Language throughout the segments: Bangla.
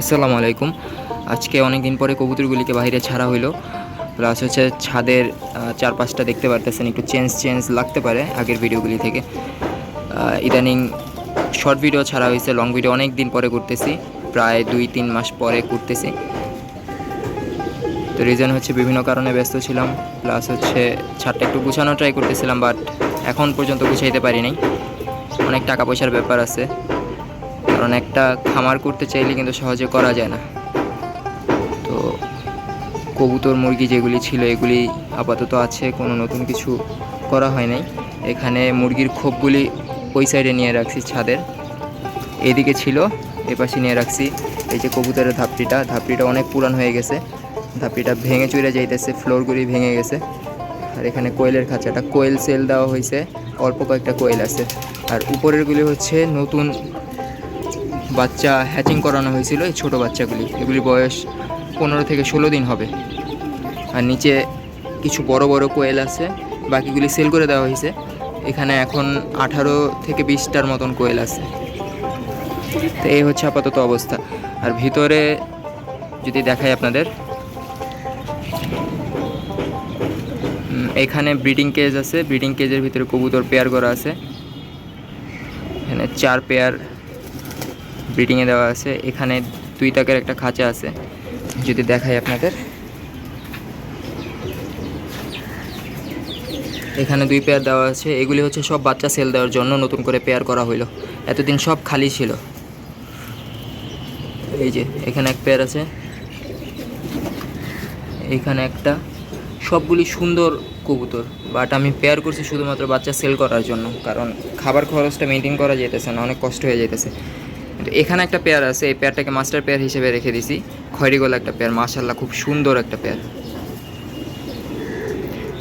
আসসালামু আলাইকুম। আজকে অনেক দিন পরে কবুতরগুলিকে বাইরে ছাড়া হইল। প্লাস হচ্ছে ছাদের চারপাশটা দেখতে পারতেছেন, একটু চেঞ্জ চেঞ্জ লাগতে পারে আগের ভিডিওগুলি থেকে। ইদানিং শর্ট ভিডিও ছাড়া হয়েছে লং ভিডিও অনেক দিন পরে করতেছি, প্রায় দুই, তিন মাস পরে করতেছি। তো রিজন হচ্ছে বিভিন্ন কারণে ব্যস্ত ছিলাম প্লাস হচ্ছে ছাদটা একটু গুছানো ট্রাই করতেছিলাম বাট এখন পর্যন্ত গুছাইতে পারি নাই। অনেক টাকা পয়সার ব্যাপার আছে। কারণ একটা খামার করতে চাইলে কিন্তু সহজে করা যায় না। তো কবুতর, মুরগি যেগুলি ছিল, এগুলি আপাতত আছে, কোনো নতুন কিছু করা হয় নাই। এখানে মুরগির খোপগুলি ওই সাইডে নিয়ে রাখছি ছাদের। এদিকে ছিল এ পাশে নিয়ে রাখছি এই যে কবুতরের ধাপটিটা। ধাপটিটা অনেক পুরান হয়ে গেছে। ধাপটিটা ভেঙে চুরে যাইতেছে ফ্লোরগুলি ভেঙে গেছে। আর এখানে কোয়েলের খাঁচাটা। কোয়েল সেল দেওয়া হয়েছে অল্প কয়েকটা কোয়েল আছে। আর উপরেরগুলি হচ্ছে নতুন বাচ্চা হ্যাচিং করানো হয়েছিল, এই ছোটো বাচ্চাগুলি। এগুলি বয়স পনেরো থেকে ষোলো দিন হবে। আর নিচে কিছু বড় বড় কোয়েল আছে, বাকিগুলি সেল করে দেওয়া হয়েছে। এখানে এখন আঠারো থেকে বিশটার মতন কোয়েল আছে। তো এই হচ্ছে আপাতত অবস্থা। আর ভিতরে যদি দেখাই আপনাদের এখানে ব্রিডিং কেজ আছে। ব্রিডিং কেজের ভিতরে কবুতর পেয়ার করা আছে। এখানে চার পেয়ার ব্রিডিংয়ে দেওয়া আছে। এখানে দুই তাকের একটা খাঁচা আছে। যদি দেখাই আপনাদের। এখানে দুই পেয়ার দেওয়া আছে। এগুলি হচ্ছে সব বাচ্চা সেল দেওয়ার জন্য নতুন করে পেয়ার করা হইল। এতদিন সব খালি ছিল। এই যে, এখানে এক পেয়ার আছে। এখানে একটা। সবগুলি সুন্দর কবুতর। বাট আমি পেয়ার করছি শুধুমাত্র বাচ্চা সেল করার জন্য। কারণ খাবার খরচটা মেনটেন করা যেতেছে না, অনেক কষ্ট হয়ে যেতেছে এখানে একটা পেয়ার আছে, এই পেয়ারটাকে মাস্টার পেয়ার হিসেবে রেখে দিছি। খয়রিগোলা একটা পেয়ার মাশাল্লাহ খুব সুন্দর একটা পেয়ার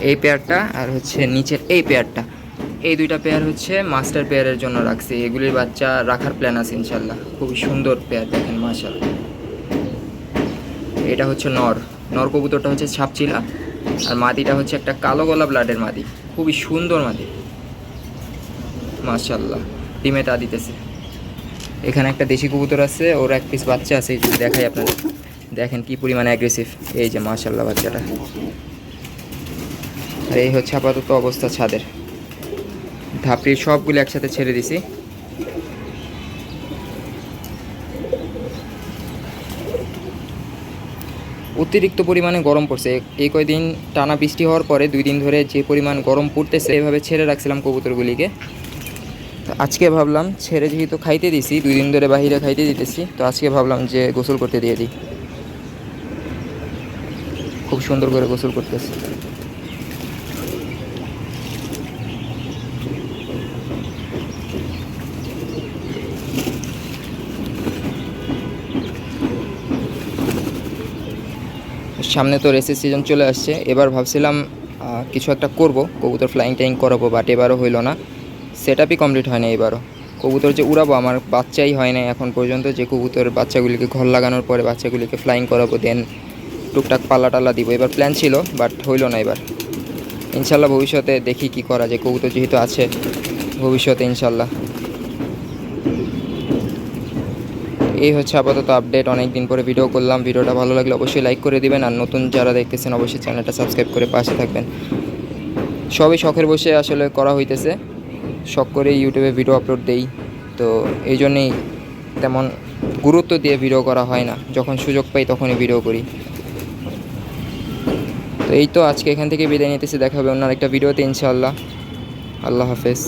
এই পেয়ারটা আর হচ্ছে নিচের এই পেয়ারটা এই দুইটা পেয়ার হচ্ছে মাস্টার পেয়ারের জন্য রাখছি। এগুলির বাচ্চা রাখার প্ল্যান আছে ইনশাল্লাহ খুবই সুন্দর পেয়ার দেখেন মাশাল্লাহ এটা হচ্ছে নর। নর কবুতরটা হচ্ছে ছাপচিলা। আর মাদিটা হচ্ছে একটা কালো গলা ব্লাডের মাদি। খুবই সুন্দর মাদি। মাশাল্লাহ ডিমে তা দিতেছে। এখানে একটা দেশি কবুতর আছে, ওর এক পিস বাচ্চা আছে, এই যে দেখাই আপনাদের। দেখেন কি পরিমাণে অ্যাগ্রেসিভ এই যে মাশাল্লাহ বাচ্চাটা। আর এই হচ্ছে আপাতত অবস্থা ছাদের। ধাপড়ি সবগুলো একসাথে ছেড়ে দিছি। অতিরিক্ত পরিমাণে গরম পড়ছে। এই কয়দিন টানা বৃষ্টি হওয়ার পরে দুই দিন ধরে যে পরিমাণ গরম পড়তেছে, এভাবে ছেড়ে রাখছিলাম কবুতরগুলিকে। তো আজকে ভাবলাম ছেড়ে যেহেতু খাইতে দিছি, দুই দিন ধরে বাহিরে খাইতে দিতেছি, তো আজকে ভাবলাম যে গোসল করতে দিয়ে দিই। খুব সুন্দর করে গোসল করতেছি। সামনে তো রেসের সিজন চলে আসছে, এবার ভাবছিলাম কিছু একটা করব, কবুতর ফ্লাইং টাইং করাবো বাট এবারও হইল না। সেট আপই কমপ্লিট হয় না এবারও। কবুতর যে উড়াবো, আমার বাচ্চাই হয় না এখন পর্যন্ত। যে কবুতরের বাচ্চাগুলিকে ঘর লাগানোর পরে বাচ্চাগুলিকে ফ্লাইং করাবো দেন টুকটাক পাল্লা টাল্লা দিব। এবার প্ল্যান ছিল বাট হইল না এবার। ইনশাল্লাহ ভবিষ্যতে দেখি কি করা যায়। কবুতর যেহেতু আছে, ভবিষ্যতে ইনশাল্লাহ। এই হচ্ছে আপাতত আপডেট অনেক দিন পরে ভিডিও করলাম। ভিডিওটা ভালো লাগলে অবশ্যই লাইক করে দিবেন। আর নতুন যারা দেখতেছেন, অবশ্যই চ্যানেলটা সাবস্ক্রাইব করে পাশে থাকবেন। সবই শখের বসে আসলে করা হইতেছে। শখ করে ইউটিউবে ভিডিও আপলোড দেই। তো এই জন্যেই তেমন গুরুত্ব দিয়ে ভিডিও করা হয় না। যখন সুযোগ পাই তখনই ভিডিও করি। তো এই তো আজকে এখান থেকে বিদায় নিতেছি। দেখা হবে অন্য একটা ভিডিওতে ইনশাআল্লাহ। আল্লাহ হাফেজ।